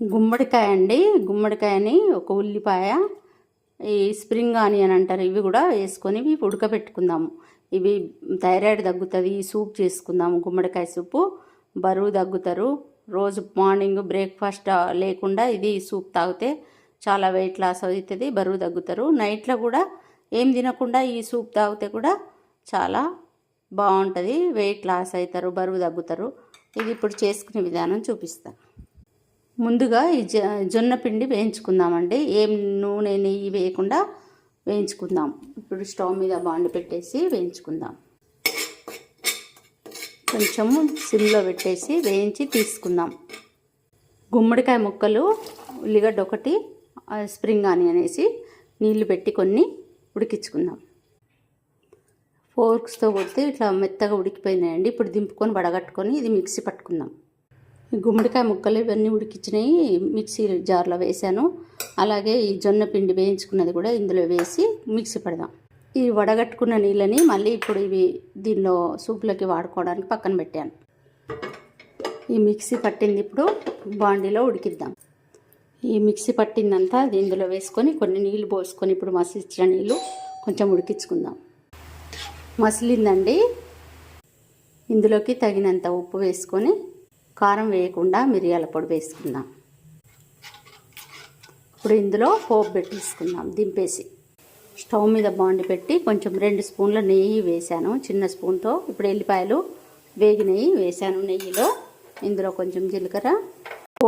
గుమ్మడికాయ అండి. గుమ్మడికాయని ఒక ఉల్లిపాయ ఈ స్ప్రింగ్ ఆనియన్ అంటారు ఇవి కూడా వేసుకొని ఇవి ఉడకబెట్టుకుందాము. ఇవి థైరాయిడ్ తగ్గుతుంది ఈ సూప్ చేసుకుందాము గుమ్మడికాయ సూపు. బరువు తగ్గుతారు. రోజు మార్నింగ్ బ్రేక్ఫాస్ట్ లేకుండా ఇది సూప్ తాగితే చాలా వెయిట్ లాస్ అవుతుంది బరువు తగ్గుతారు. నైట్లో కూడా ఏం తినకుండా ఈ సూప్ తాగితే కూడా చాలా బాగుంటుంది వెయిట్ లాస్ అవుతారు బరువు తగ్గుతారు. ఇది ఇప్పుడు చేసుకునే విధానం చూపిస్తాను ముందుగా ఈ జ జొన్న పిండి వేయించుకుందామండి. ఏం నూనె నెయ్యి వేయకుండా వేయించుకుందాం. ఇప్పుడు స్టవ్ మీద బాండి పెట్టేసి వేయించుకుందాం. కొంచెము సిమ్లో పెట్టేసి వేయించి తీసుకుందాం. గుమ్మడికాయ ముక్కలు ఉల్లిగడ్డ ఒకటి స్ప్రింగ్ ఆనియన్ అనేసి నీళ్ళు పెట్టి కొన్ని ఉడికించుకుందాం. ఫోర్క్స్తో కొడితే ఇట్లా మెత్తగా ఉడికిపోయినాయండి. ఇప్పుడు దింపుకొని వడగట్టుకొని ఇది మిక్సీ పట్టుకుందాం. గుమ్మడికాయ ముక్కలు ఇవన్నీ ఉడికించినవి మిక్సీ జార్లో వేసాను అలాగే ఈ జొన్న పిండి వేయించుకున్నది కూడా ఇందులో వేసి మిక్సీ పెడదాం. ఈ వడగట్టుకున్న నీళ్ళని మళ్ళీ ఇప్పుడు ఇవి దీనిలో సూప్లోకి వాడుకోవడానికి పక్కన పెట్టాను. ఈ మిక్సీ పట్టింది ఇప్పుడు బాండీలో ఉడికిద్దాం. ఈ మిక్సీ పట్టిందంతా ఇందులో వేసుకొని కొన్ని నీళ్ళు పోసుకొని ఇప్పుడు మసిలిచ్చిన నీళ్ళు కొంచెం ఉడికించుకుందాం. మసిలిందండి. ఇందులోకి తగినంత ఉప్పు వేసుకొని కారం వేయకుండా మిరియాల పొడి వేసుకుందాం. ఇప్పుడు ఇందులో పోపు పెట్టేసుకుందాం దింపేసి. స్టవ్ మీద బాండి పెట్టి కొంచెం రెండు స్పూన్ల నెయ్యి వేశాను. చిన్న స్పూన్తో ఇప్పుడు ఎల్లిపాయలు నెయ్యి వేశాను. నెయ్యిలో ఇందులో కొంచెం జీలకర్ర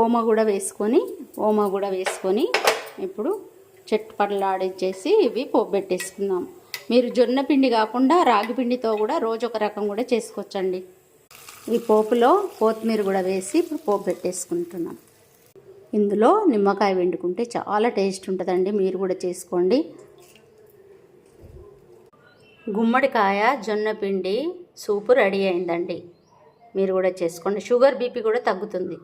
ఓమ కూడా వేసుకొని ఓమ కూడా వేసుకొని ఇప్పుడు చెట్టుపడలాడించేసి ఇవి పోపు పెట్టేసుకుందాం. మీరు జొన్న పిండి కాకుండా రాగి పిండితో కూడా రోజు ఒక రకం కూడా చేసుకోవచ్చండి. ఈ పోపులో కొత్తిమీర కూడా వేసి ఇప్పుడు పోపు పెట్టేసుకుంటున్నాం. ఇందులో నిమ్మకాయ వండుకుంటే చాలా టేస్ట్ ఉంటుందండి. మీరు కూడా చేసుకోండి. గుమ్మడికాయ జొన్న పిండి సూపు రెడీ అయిందండి. మీరు కూడా చేసుకోండి. షుగర్ బీపీ కూడా తగ్గుతుంది.